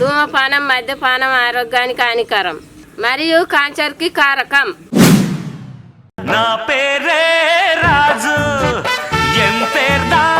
ధూమపానం మద్యపానం ఆరోగ్యానికి హానికరం. మరియు కాన్సర్కి కారకం. నా పేరే రాజు. ఎం పేర్దా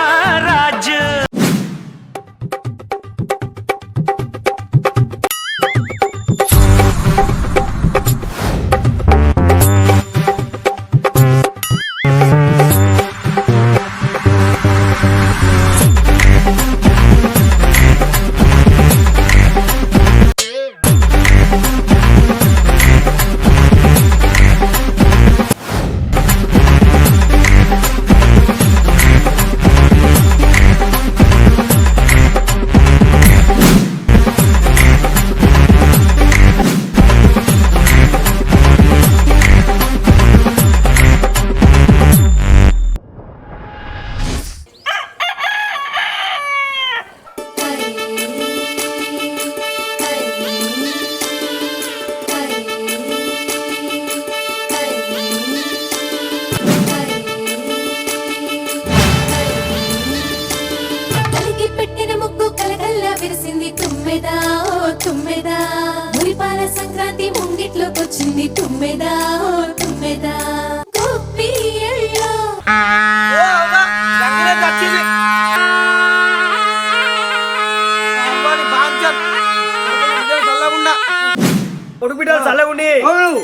బిడ్డలు చల్లగుండి. అవును.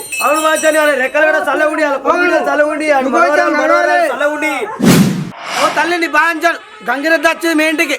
మాచాని వాళ్ళ రెక్కలు కూడా చల్లగుండి వాళ్ళ బిడ్డలు చల్లగుండి చల్లగుండి. ఓ తల్లిని బాంచాను గంగిరెద్దు వచ్చింది మీ ఇంటికి.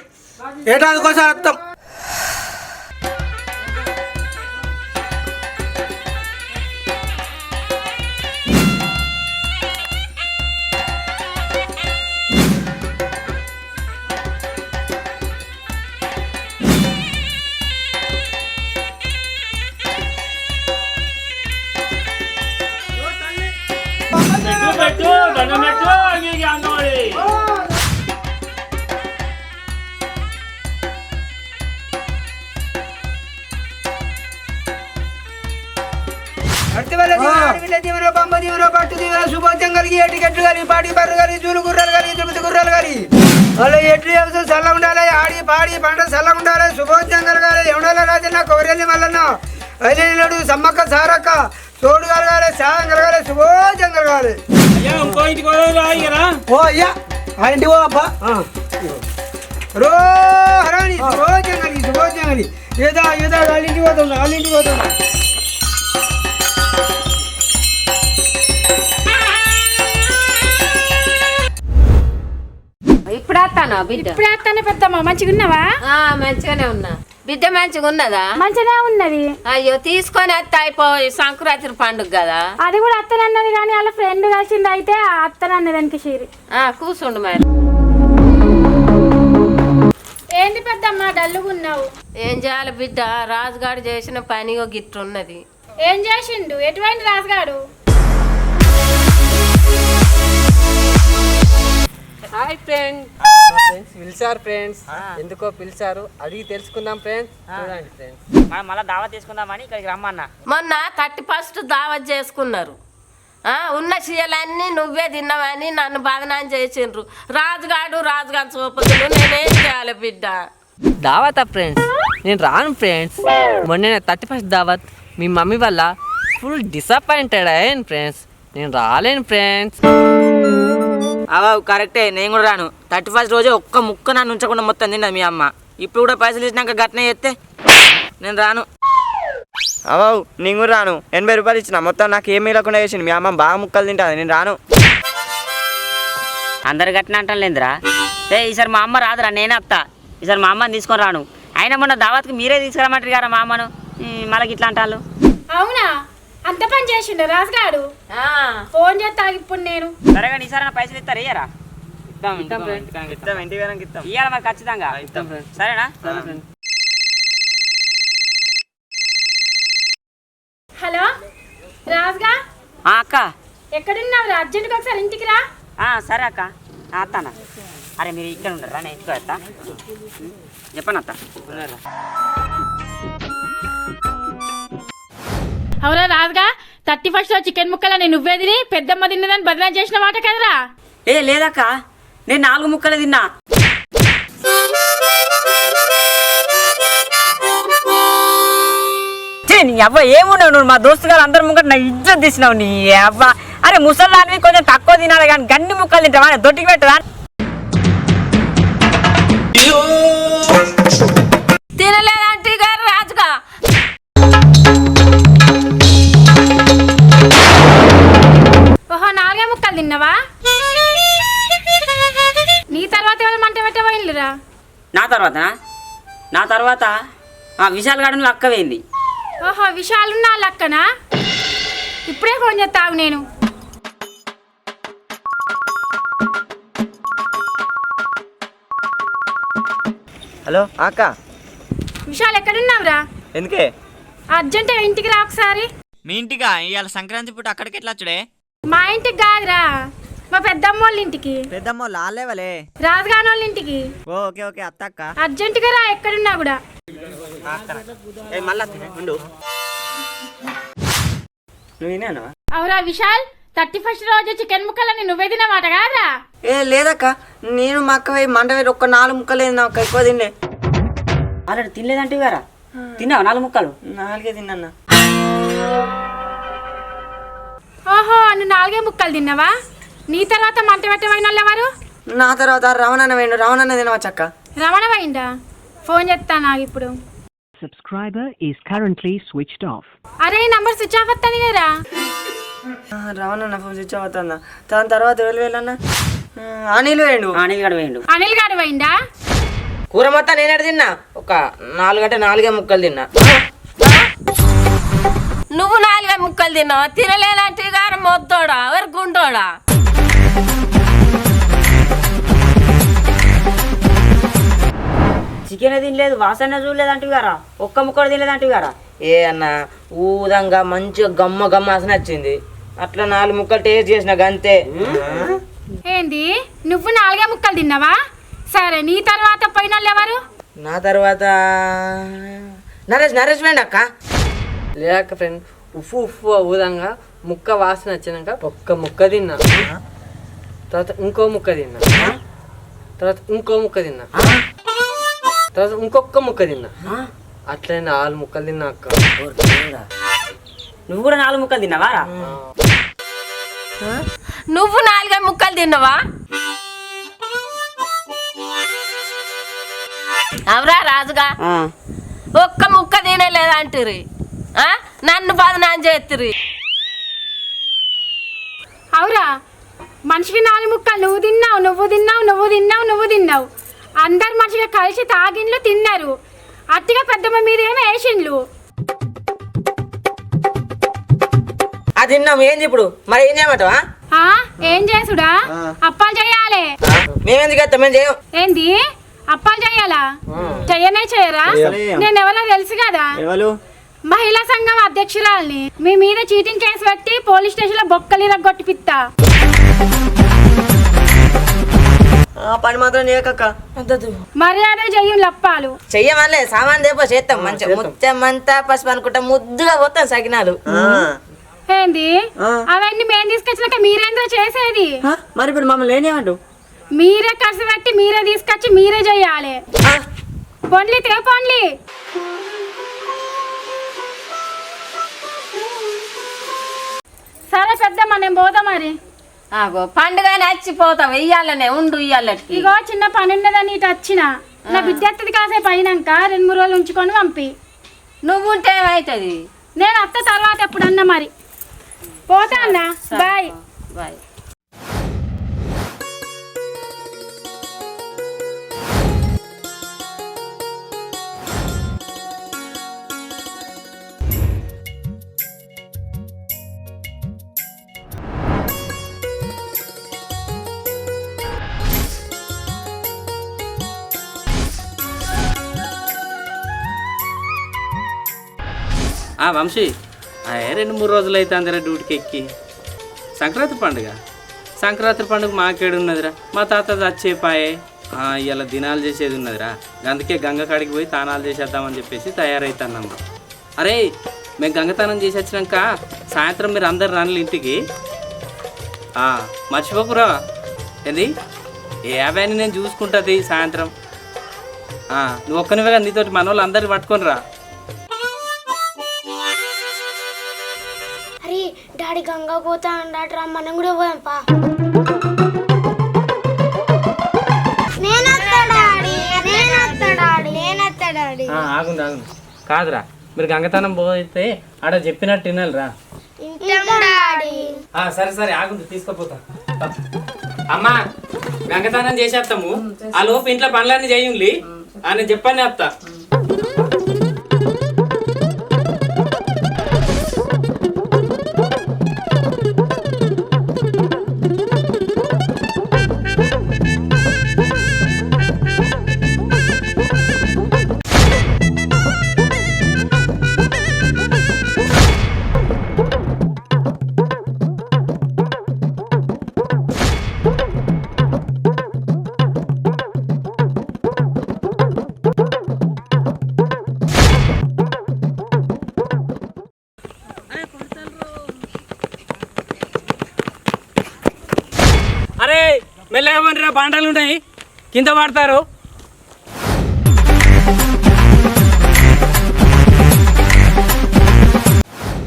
పంప పట్టు శుభోత్యం కలిగి ఎటికెట్లు కలిగి పాడి బర్రు కలిగి జూలు గుర్రాలు కలిగి తులసి గుర్రాలు కలిగి అలా ఎట్లు ఎవరు చల్లగా ఉండాలి ఆడి పాడి పంట చల్లగా ఉండాలి శుభోత్యం కలగాలి. ఎవడాల రాజన్న కౌరెల్లి మల్లన్న అల్లిడు సమ్మక్క సారక్క తోడు కలగాలి సాయం కలగాలి శుభోత్యం కలగాలి. ఓ అయ్యా ఆ ఇంటి ఓ అబ్బా. రో హరాని శుభోత్యం కలిగి ఏదా ఏదా వాళ్ళ ఇంటికి పోతున్నా వాళ్ళ ఇంటికి పోతున్నా ఇప్పుడు వస్తాను బిడ్డ? ఇప్పుడు పెద్దమ్మ మంచిగా ఉన్నావా ఆ, మంచిగానే ఉన్నా. బిడ్డ మంచిగా ఉన్నదా? మంచిగానే ఉన్నది. అయ్యో తీసుకొని వస్తే అయిపోయి సంక్రాంతి పండుగ కదా? అది కూడా అత్తనన్నది కానీ వాళ్ళ ఫ్రెండ్ కలిసింది అయితే ఆ అత్తనన్నది వెనక షీరి ఆ, కూర్చుండు మరి. ఏంది పెద్దమ్మ డల్లుగున్నావు ఏం చేయాలి బిడ్డ? రాజుగాడు చేసిన పని ఒక గిట్టున్నది ఏం చేసిండు? ఎటువంటి రాజుగాడు? Hi friend. ఫ్రెండ్స్ పిలిచారు ఫ్రెండ్స్. ఎందుకో పిలిచారు? అడిగి తెలుసుకుందాం ఫ్రెండ్స్. చూడండి ఫ్రెండ్స్. మనం మళ్ళీ దావా తీసుకుందామని ఇక్కడికి రమ్మన్నా. మొన్న థర్టీ ఫస్ట్ దావత్ చేసుకున్నారు. ఆ, ఉన్న చీయలన్నీ నువ్వే తిన్నావని నన్ను బదనాం చేసిండ్రు. రాజుగాడు రాజుగాడు చూపుతులు నేనేం చేయాలి బిడ్డ? దావతా ఫ్రెండ్స్. నేను రాను ఫ్రెండ్స్. మొన్న థర్టీ ఫస్ట్ దావత్ మీ మమ్మీ వల్ల ఫుల్ డిసప్పాయింటెడ్ అయ్యాను ఫ్రెండ్స్. నేను రాలేను ఫ్రెండ్స్. అవా కరెక్టే నేను కూడా రాను. థర్టీ ఫస్ట్ రోజే ఒక్క ముక్క నన్ను ఉంచకుండా మొత్తం తిన్నది మీ అమ్మ. ఇప్పుడు కూడా పైసలు ఇచ్చినాక గట్నే చేస్తే నేను రాను. అవ్వవు నేను కూడా రాను. ఎనభై రూపాయలు ఇచ్చిన. మొత్తం నాకు ఏమీ లేకుండా చేసింది మీ అమ్మ బాగా ముక్కలు తింటుంది. నేను రాను. అందరు గట్టిన అంటాను లేదురా. ఏ ఈసారి మా అమ్మ రాదురా. నేనే వస్తా ఈసారి మా అమ్మని తీసుకొని రాను. అయినా మొన్న దావత్కి మీరే తీసుకురమ్మంటారు కదా మా అమ్మను. ఈ, మళ్ళీ ఇట్లా అంటారు. అవునా? అంత పని చేసిండు రాజుగాడు. ఆ, ఫోన్ చేస్తా ఇప్పుడు నేను. సరే కానీ ఈసారి నా పైసలు ఇస్తారా ఇయ్యరా? ఇయ్యాలి మరి ఖచ్చితంగా? సరేనా? హలో? రాజుగా? ఆ, అక్క. ఎక్కడున్నావు అర్జెంట్గా ఒకసారి ఇంటికి రా. ఆ, సరే అక్క. అత్తానా అరే మీరు ఇక్కడ ఉండరా? నేను ఇంటికి వస్తా. చెప్పండి అత్త? అవునా రాజుగా? థర్టీ ఫస్ట్ చికెన్ ముక్కలని నువ్వే తిని పెద్దమ్మ తిన్నదని బదనాం చేసిన మాట కదరా? ఏ లేదక్క. నేను నాలుగు ముక్కలు తిన్నా. నీ అవ్వ ఏమున్నావు నువ్వు? మా దోస్తు గారు అందరు ముంగట నా ఇజ్జత్ తీసినావు నీ అవ్వ. అరే ముసల్దానివి కొంచెం తక్కువ తినాలి కానీ గన్ని ముక్కలు తింటావా? దొడ్డికి పెట్టరా తినలేదంటే ఓహో నాలుగే ముక్కలు తిన్నావా? నీ తర్వాత ఎవరు మంట పెట్టవా ఇల్లురా నా తర్వాత నా తర్వాత ఆ విశాల్ గార్డెన్లో అక్క వేయింది ఓహో విషయాలున్నా లక్కనా ఇప్పుడే ఫోన్ చేస్తావు నేను. హలో అక్క. విశాల్ ఎక్కడున్నావురా? ఎందుకే? అర్జెంట్ ఇంటికి రా ఒకసారి. మీ ఇంటిగా ఇవాళ సంక్రాంతి పూట అక్కడికి ఎట్లా వచ్చుడే? మా ఇంటికి కాదురా. మా పెద్దమ్మ వాళ్ళ ఇంటికి. పెద్దమ్మ లాలేవలే రాజుగాని వాళ్ళ ఇంటికి. ఓకే ఓకే అత్తక్క అర్జెంటుగా రా ఎక్కడున్నా కూడా. ఏ మళ్ళా ఉండు. నువ్వు విన్నాను అవురా విశాల్ థర్టీ ఫస్ట్ రోజు చికెన్ ముక్కలని నువ్వే తినమాట కాదురా. ఏ లేదక్క. నేను మా అక్క పోయి మంట ఒక్క నాలుగు ముక్కలు లేదు నాకు ఎక్కువ తినలే. ఆల్రెడీ తినలేదంటే గారా తిన్నావు నాలుగు ముక్కలు? నాలుగే తిన్నా ఓహో నువ్వు నాలుగే ముక్కలు తిన్నావా? నీ తర్వాత మంట వాళ్ళు ఎవరు? నా తర్వాత రవణన్న వేయండు రవణన్న తినవచ్చక్క రమణ పోయిందా ఫోన్ చేస్తా నాకు ఇప్పుడు. Subscriber is currently switched off. అరే ఈ నంబర్ స్విచ్ ఆఫ్ వస్తుంది కదరా రవణన్న ఫోన్ స్విచ్ అవుతుందా దాని తర్వాత ఎవరు వెళ్ళన్నా? అనిల్ వేయండు అనిల్ గడ వేయండు అనిల్ గారు పోయిందా కూర మొత్తం నేను తిన్నా? ఒక నాలుగు అంటే నాలుగే ముక్కలు తిన్నా. నువ్వు నాలుగే ముక్కలు తిన్నావా? తినలేదంటే గారు మొద్దోడా ఎవరు గుండోడా? చికెన్ తినలేదు వాసన చూడలేదంటే గారా ఒక్క ముక్క తినలేదంటే గారా ఏ అన్న ఊదంగా మంచిగా గమ్మ గమ్మ వాసన వచ్చింది. అట్లా నాలుగు ముక్కలు టేస్ట్ చేసిన గంతే. ఏంది? నువ్వు నాలుగే ముక్కలు తిన్నావా? సరే నీ తర్వాత పోయిన వాళ్ళు ఎవరు? నా తర్వాత నరేష్ నరేష్ వేయండి అక్క. లేక ఫ్రెండ్ ఉప్పు ఉప్పు ఊదంగా ముక్క వాసన వచ్చినాక ఒక్క ముక్క తిన్నా. తర్వాత ఇంకో ముక్క తిన్నా. తర్వాత ఇంకో ముక్క తిన్నా. తర్వాత ఇంకొక ముక్క తిన్నా. అట్లే నాలుగు ముక్కలు తిన్నా అక్క. నువ్వు కూడా నాలుగు ముక్కలు తిన్నావారా నువ్వు నాలుగే ముక్కలు తిన్నావా? అవరా రాజుగా. ఒక్క ముక్క తినలేదంటిరి? నన్ను బదనాం చేతిరి అవురా మనిషికి నాలుగు ముక్కలు నువ్వు తిన్నావు నువ్వు తిన్నావు నువ్వు తిన్నావు నువ్వు తిన్నావు. అందరు మనిషిగా కలిసి తాగిండ్లు తిన్నారు. అట్టిగా పెద్దమ్మ మీద ఏమో వేసిండ్లు అది తిన్నాం. ఏంది ఇప్పుడు? మరి ఏం చేయమంటావా ఆ? ఏం చేసుడా? అప్పాలు చేయాలి. మేమెందుకు చేస్తాం? మేము చేయం. ఏంది? అప్పాలు చేయాలా? చెయ్యనే చేయరా నేను ఎవరో తెలుసు కదా. ఎవరు? మహిళా సంఘం అధ్యక్షురాల్ని మీ మీద చీటింగ్ కేసు పెట్టి పోలీస్ స్టేషన్లో బొక్కలు కొట్టిపిత్తా ఆ పని మాత్రం చేయకక్క. మర్యాద చెయ్యం లప్పాలు. చెయ్యమలే సామాన్ దేపో చేస్తాం మంచిగా ముత్యమంతా పసుపు అనుకుంటా ముద్దుగా పోతాం సకినాలు. ఏంది? అవన్నీ మేము తీసుకొచ్చినాక మీరేందో చేసేది? మరి ఇప్పుడు మమ్మల్ని ఏం చేయమంటావు? మీరే ఖర్చు పెట్టి మీరే తీసుకొచ్చి మీరే చెయ్యాలి పొండ్లి తే పొండ్లి. సరే పెద్దమ్మ నేను పోతా మరి. ఆగో పండుగ నచ్చిపోతావు ఇయ్యాలనే ఉండు ఇయ్యాలకి. ఇగో చిన్న పని ఉన్నదని ఇటు వచ్చిన నా బిడ్డ ఎత్తది కాసేపు అయినాక రెండు మూడు రోజులు ఉంచుకొని పంపి. నువ్వు ఉంటే ఏమవుతుంది నేను అత్త తర్వాత ఎప్పుడన్నా మరి. పోతా అన్న. బాయ్. బాయ్. వంశీ. అయ్యే రెండు మూడు రోజులు అయితే అందరా డ్యూటీకి ఎక్కి. సంక్రాంతి పండుగ. సంక్రాంతి పండుగ మాకేడు ఉన్నదిరా. మా తాత చచ్చేపాయే ఇలా దినాలు చేసేది ఉన్నదిరా. అందుకే గంగ కాడికి పోయి తానాలు చేసేద్దామని చెప్పేసి తయారవుతానమ్మ అరే మేము గంగతానం చేసి వచ్చినాక సాయంత్రం మీరు అందరు రానులు ఇంటికి. మర్చిపోకురా. ఏంది? ఏ అవన్నీ నేను చూసుకుంటుంది సాయంత్రం. నువ్వు ఒక్కనివే కదా నీతోటి మన వాళ్ళు అందరిని పట్టుకొని రా. డాడీ గంగా పోతా అంటారా మనం కూడా పోదాం పా. ఆగుంది ఆగుంది కాదురా మీరు గంగతనం పోతే ఆడ చెప్పినట్టు వినాలిరా. సరే సరే ఆగుంది తీసుకుపోతా. అమ్మా గంగతనం చేసేస్తాము. ఆ లోపు ఇంట్లో పనులన్నీ చేయండి అని చెప్పని వస్తా. మెల్లగా పండిరా బాండాలు ఉన్నాయి. కింద పడతారు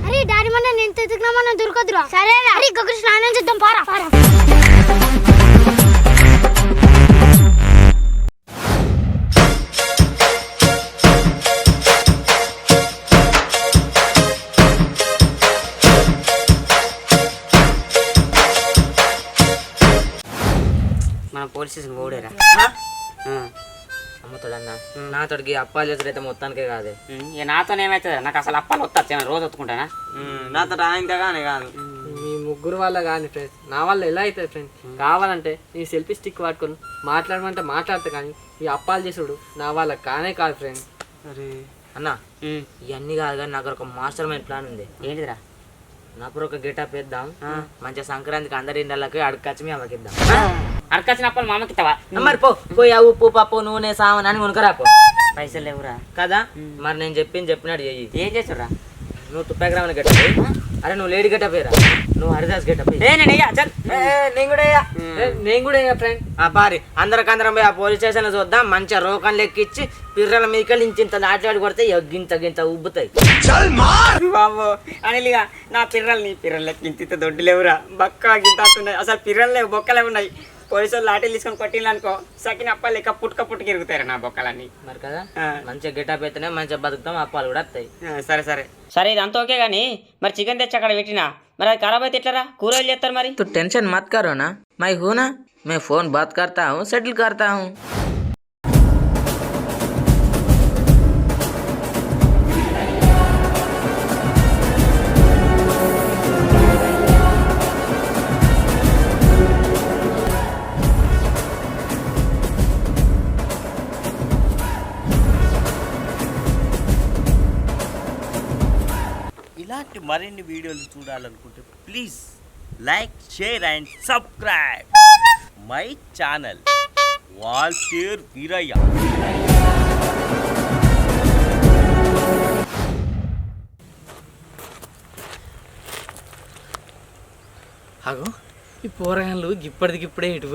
అరే డాడీ మన ఎంత ఎదుగునా మనం దొరకదురా. సరే అరే గొగ్గరు స్నానం చేద్దాం పారా. పారా. పోలీస్ స్టేషన్ పోడేరా అమ్మతోడన్నా నాతోడికి అప్పాలు చేసుడైతే మొత్తానికే కాదు. ఇక నాతో ఏమవుతుంది నాకు అసలు అప్పాలు వస్తా రోజు వత్తుకుంటానా నాతో ఇంతగానే కాదు. మీ ముగ్గురు వల్ల కానీ ఫ్రెండ్స్. నా వల్ల ఎలా అవుతుంది ఫ్రెండ్స్? కావాలంటే నీ సెల్ఫీ స్టిక్ పట్టుకొని మాట్లాడమంటే మాట్లాడతా కానీ ఈ అప్పాలు చేసుడు నా వల్ల కానే కాదు ఫ్రెండ్స్. అరే. అన్న ఇవన్నీ కాదు కానీ నాకు ఒక మాస్టర్ మైండ్ ప్లాన్ ఉంది. ఏంటిదిరా? నాకు ఒక గెటప్ వేద్దాం. మంచిగా సంక్రాంతికి అందరి ఇండ్లకి అడగచ్చి మేము అమ్మకిద్దాం అరకొచ్చిన అప్పాలు మా అమ్మకి ఇస్తావా మరి పో. పోయి ఆ ఉప్పు పప్పు నూనె సామాన్ అని కొనుకరా పో. పైసలు లేవురా. కదా? మరి నేను చెప్పింది చెప్పినట్టు చెయ్యి. ఏం చేస్తురా నువ్వు తుప్పాగ్రామని గెటప్ అరే నువ్వు లేడీ గెటప్ వేరా నువ్వు హరిదాస్ గెటప్ ఏ నేను వెయ్యా, చల్. నేను కూడా నేను కూడా ఫ్రెండ్ ఆ అందరికందరం పోయి ఆ పోలీస్ స్టేషన్ చూద్దాం. మంచిగా రోకం లెక్కిచ్చి పిర్రల మీదకెళ్ళి ఇంత నాట్లాడి కొడితే గింత గింత ఉబ్బుతాయి. బాబు. అనిలిగా నా పిర్రలు నీ పిర్రలకి ఇంత ఇంత దొడ్డు లేవురా బక్క గింత అసలు పిర్రలు లేవు బొక్కలే ఉన్నాయి. పోలీసులు లాఠీలు తీసుకొని కొట్టిండ్రు అనుకో సకిన అప్పాలు ఇక పుట్టుక పుట్టుక ఇరుగుతారు నా బొక్కలన్నీ. మరి కదా? మంచిగా గెటప్ అయితేనే మంచిగా బతుకుతాం అప్పాలు కూడా వస్తాయి. సరే సరే. సరే ఇది ఇదంతా ఓకే కానీ మరి చికెన్ తెచ్చి అక్కడ పెట్టినా? మరి అది ఖరాబ్ అయితే ఎట్లారా? కూరలు చేస్తారు మరి? టెన్షన్ మత్ కరోనా మై హూనా? మే ఫోన్ బాత్ కడతాము సెటిల్ కడతాము ఇలాంటి మరిన్ని వీడియోలు చూడాలనుకుంటే please like share and subscribe. My channel వాల్షేర్ Veeraiah. అగో ఈ పోరగాళ్ళు ఇప్పటికిప్పుడే ఇటు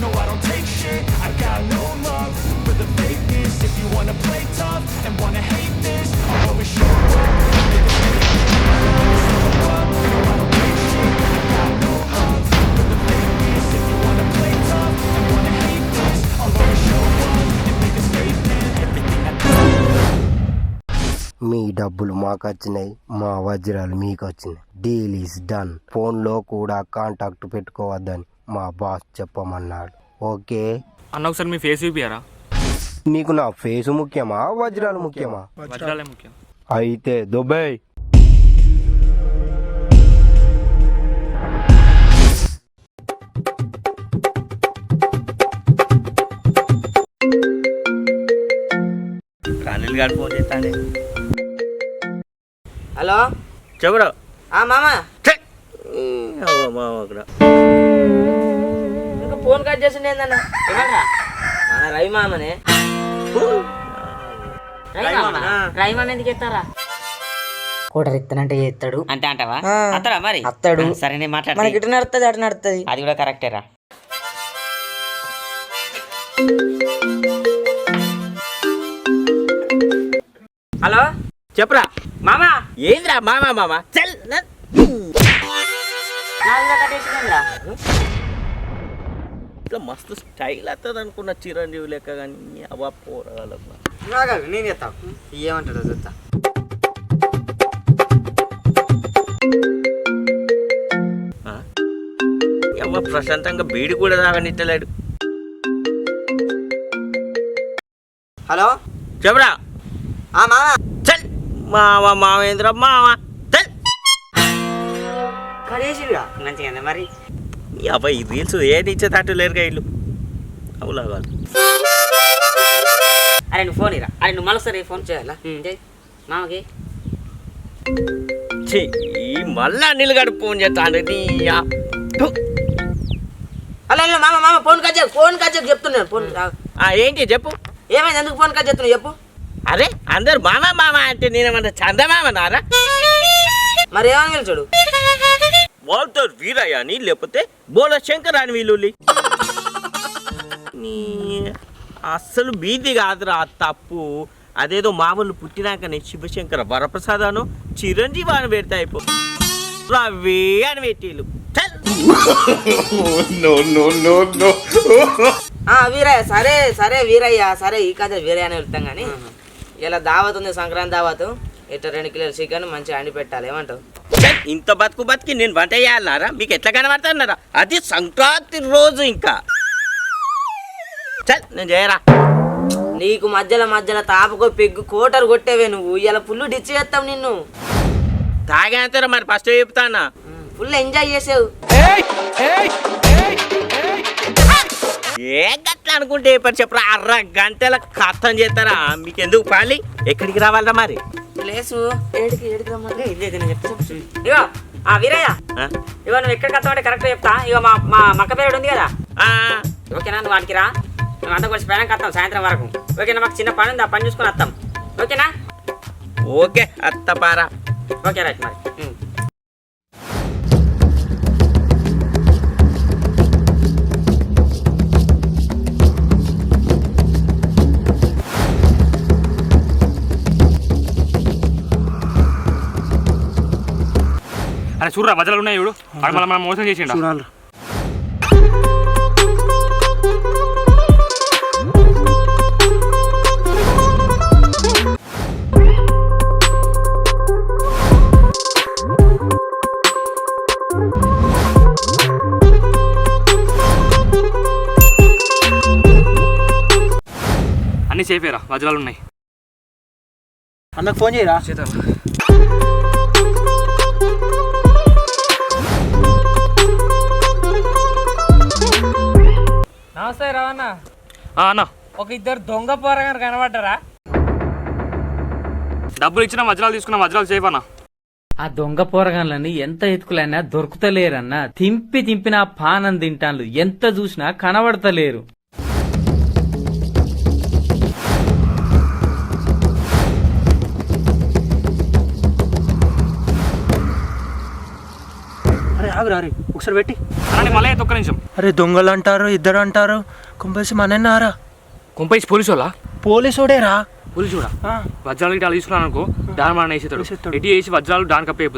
no, I don't take shit. I got no love for the fakeness. If you wanna play tough and wanna hate this, I'll always show up. మీ డబ్బులు మాకు వచ్చినాయి మా వజ్రాలు మీకు వచ్చినాయి డీల్ ఈస్ డన్ ఫోన్లో కూడా కాంటాక్ట్ పెట్టుకోవద్దని మా బాస్ చెప్పమన్నాడు. ఓకే? అన్న ఒకసారి మీ ఫేస్ చూపియారా నీకు నా ఫేసు ముఖ్యమా? వజ్రాలు ముఖ్యమా? వజ్రాలే ముఖ్యం. అయితే దుబాయ్. అనిల్ గారు ఫోన్ చేస్తాండే. హలో? చెబుడు ఆ మామ. అక్కడ. ఇంకా ఫోన్ కట్ చేసిండే ఏందన్న? ఏమన్నా మన రవి మామనే రైమామ ఎందుకు ఎత్తారా? కోటర్ ఇస్తానంటే చేస్తాడు అంటే అంటావా. అత్తరా మరి? అత్తాడు. సరే నేను మనకి మాట్లాడతా ఇటు నడుస్తుంది అటు నడుస్తుంది అది కూడా కరెక్టేరా హలో? చెప్పరా? మామా? ఏంద్రా మామా మామా? చల్ ఇట్లా మస్తు స్టైల్ వస్తుంది అనుకున్న చిరంజీవి లెక్క కానీ అవ్వ పోరాలకు నేను చేస్తా ఏమంటాడు చూస్తా అవ్వ ప్రశాంతంగా బీడి కూడా తాగనిట్టలేడు హలో? ఆ మామ చల్. మావా మావేంద్ర మావా. చల్ కడేసిగా మంచిగా మరి. అవ్వ ఈ రీల్స్ ఏది ఇచ్చేటట్టు లేరుగా ఇల్లు అవులా వాళ్ళు అరే నువ్వు ఫోన్ ఇరా అరే నువ్వు మళ్ళీ ఫోన్ చేయాలా? మామకి. ఛీ, ఈ మళ్ళా నిలగడు ఫోన్ చేస్తాను హలో మామ మామ ఫోన్ చేయకు ఫోన్ చేయకు చెప్తున్నాను ఫోన్ ఏంటి చెప్పు? ఏమైంది? ఎందుకు ఫోన్ కట్ చేస్తున్నావు చెప్పు? అరే అందరు మామ మామ అంటే నేనేమన్నా చందమామనారా మరి ఏమని పిలిచాడు? వాళ్ళతో వీరయ్య అని లేకపోతే బోల శంకర్ అని వీళ్ళు నీ అస్సలు బీది కాదురా తప్పు. అదేదో మామూలు పుట్టినాకనే శివశంకర వరప్రసాదాను చిరంజీవి అని పెడితే అయిపో. రవి అని పెట్టిలు ఆ వీరయ్య సరే సరే వీరయ్య సరే ఈ కథ వీరయ్య అని వెళ్తాం కానీ ఇలా దావత్ ఉంది సంక్రాంతి దావత్. ఇట్లా రెండు కిలోల చికెన్ మంచిగా అండి పెట్టాలి ఏమంటావు? ఇంత బతుకు బతికి నేను వంట చేయాలన్నారా మీకు ఎట్లా కనబడుతున్నారా? అది సంక్రాంతి రోజు ఇంకా. చల్ నేను చేయరా? నీకు మధ్యలో మధ్యలో తాపకో పెగ్గు కోటరు కొట్టేవే నువ్వు. ఇలా ఫుల్ డిచ్ చేస్తావు నిన్ను. తాగేంతరా మరి? ఫస్ట్ చెప్తానా? ఫుల్ ఎంజాయ్ చేసావు. ఏ గట్ల అనుకుంటే చెప్పారు? చెప్పరా అర్ర గంటల కథం చేస్తారా? మీకు ఎందుకు పాలి ఎక్కడికి రావాలరా మరి? ప్లేసు ఏడికి ఏడికి రమ్మంటే ఇదే నేను చెప్తా. చెప్పు. ఇగో ఆ వీరయ్య? ఇగో నువ్వు ఎక్కడ కత్తామంటే కరెక్ట్ చెప్తా. ఇగో మా మా మక్క పేరు ఉంది కదా. ఆ, ఓకేనా నువ్వు వాడికి రా. మేము అంతా కలిసి ప్రయాణం కత్తాం సాయంత్రం వరకు. ఓకేనా మాకు చిన్న పని ఉంది ఆ పని చూసుకొని వస్తాం. ఓకేనా? ఓకే అత్తపారా ఓకే రైట్ మరి. అరే చూడరా మధ్యలో ఉన్నాయి చూడు. వాడు మళ్ళీ మనం మోసం చేసిండు? అన్ని సేఫేరా వజ్రాలు ఉన్నాయి. అన్నకు ఫోన్ చేయరా? చేద్దాం. నమస్తే రవణ. ఆ, అన్న. ఒక ఇద్దరు దొంగ పోరగారు కనబడ్డారా? డబ్బులు ఇచ్చిన వజ్రాలు తీసుకున్న వజ్రాలు అన్న. ఆ దొంగ పోరగాన్లని ఎంత ఎత్తుకులైనా దొరుకుతలేరన్నా. తింపి తింపిన పానం తింటాన్లు. ఎంత చూసినా కనబడతలేరు. ఆగు రారి ఒకసారి పెట్టి. మళ్ళీ ఒక్క నిమిషం. అరే దొంగలు అంటారు ఇద్దరు అంటారు కొంపేసి మనన్నారా కుంపేసి పోలీసు వాళ్ళ? పోలీసోడేరా. పోలీసు కూడా వజ్రాలు గిట్ట అలా తీసుకున్నాను అనుకో దాని మనం వేసేతాడు వేసేస్తాడు. ఎట్టి వేసి వజ్రాలు దాని కప్పి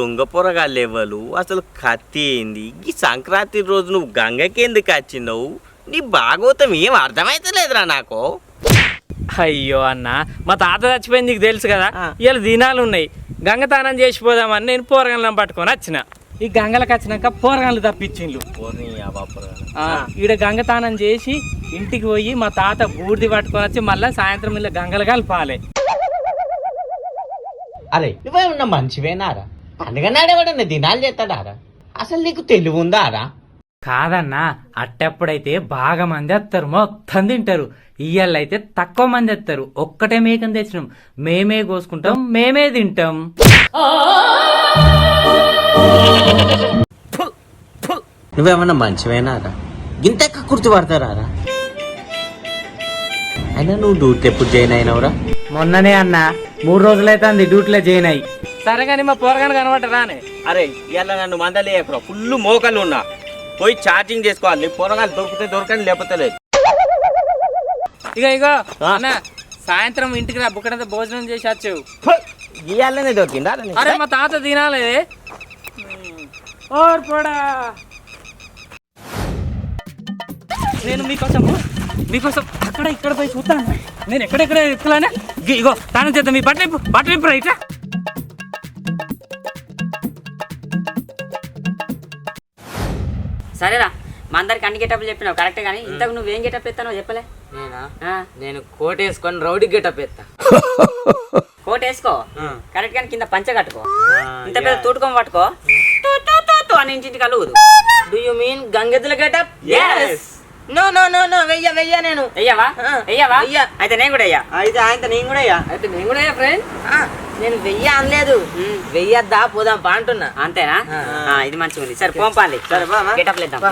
దొంగ పొరగాళ్ళు ఎవరు? అసలు కత్తి ఏంది? ఈ సంక్రాంతి రోజు నువ్వు గంగకి ఎందుకు వచ్చినావు నీ భాగవతం ఏం అర్థమైతలేదురా నాకు. అయ్యో అన్న మా తాత చచ్చిపోయింది నీకు తెలుసు కదా. ఇవాళ దినాలు ఉన్నాయి. గంగతానం చేసిపోదామని నేను పోరగాళ్ళని పట్టుకొని వచ్చిన. ఈ గంగలకు వచ్చినాక పోరగాళ్ళు తప్పించిండ్లు. ఈడ గంగతానం చేసి ఇంటికి పోయి మా తాత బూడిది పట్టుకొని వచ్చి మళ్ళీ సాయంత్రం ఇలా గంగలు కలపాలి. అరే నువ్వేమన్నా మంచివేనారా? పండుగ నాడు ఎవడన్నా దినాలు చేస్తాడారా అసలు నీకు తెలివి ఉందా రా కాదన్నా అట్టప్పుడైతే బాగా మంది వస్తారు మొత్తం తింటారు. ఇయ్యాలైతే తక్కువ మంది వస్తారు ఒక్కటే మేకని తెచ్చినాం. మేమే కోసుకుంటాం మేమే తింటాం. నువ్వేమన్నా మంచివేనా రా ఇంత కుర్తి పడతారా రా అయినా నువ్వు డ్యూటీ ఎప్పుడు జాయిన్ అయినావురా? మొన్ననే అన్న మూడు రోజులైతే డ్యూటీలో జాయిన్ అయ్యి. సరే కానీ మా పోరగాని కనబడరా అని అరే ఇవాళ నన్ను మందలేయకురా ఫుల్ మోకలు ఉన్నా. పోయి ఛార్జింగ్ చేసుకోవాలి. నీ పొరగాలు దొరికితే దొరకండి లేకపోతే లేదు. ఇక ఇగో అన్న సాయంత్రం ఇంటికి రా బుక్కడంతా భోజనం చేసి వచ్చావు. ఇవాళనే దొరికిందా? అరే మా తాత తినాలి. ఓర్ పోడా. నేను మీకోసం మీకోసం అక్కడ ఇక్కడ పోయి చూస్తాను నేను ఎక్కడెక్కడ ఎక్కులానే ఇగో తాను చేద్దాం మీ బట్టలు బట్టలు ఇప్పు రైట్ సరేరా మా అందరికి అన్ని గెటప్లు చెప్పినావు కరెక్టే కానీ ఇంతకు నువ్వేం గెటప్ ఎత్తానో చెప్పలే. నేనా? ఆ, నేను కోట్ వేసుకొని రౌడీ గెటప్ ఎత్తా. కోట్ వేసుకో కరెక్ట్ కానీ కింద పంచ కట్టుకో. ఇంత పెద్ద తూటుకొని పట్టుకో. అని ఇంటింటి కలుగుదు do you mean గంగెద్దుల getup? Yes. No no no no వెయ్య వెయ్య నేను. వెయ్యవా? వెయ్యవా? వెయ్య. అయితే నేను కూడా వెయ్యా. అయితే ఆయన నేను కూడా అయ్యా అయితే నేను కూడా ఫ్రెండ్ నేను వెయ్య అనలేదు. వెయ్యద్దా పోదాం పా అంటున్నా. అంతేనా? ఇది మంచిగా ఉంది సరే పోంపాలి సరే? గెటప్ లేద్దాం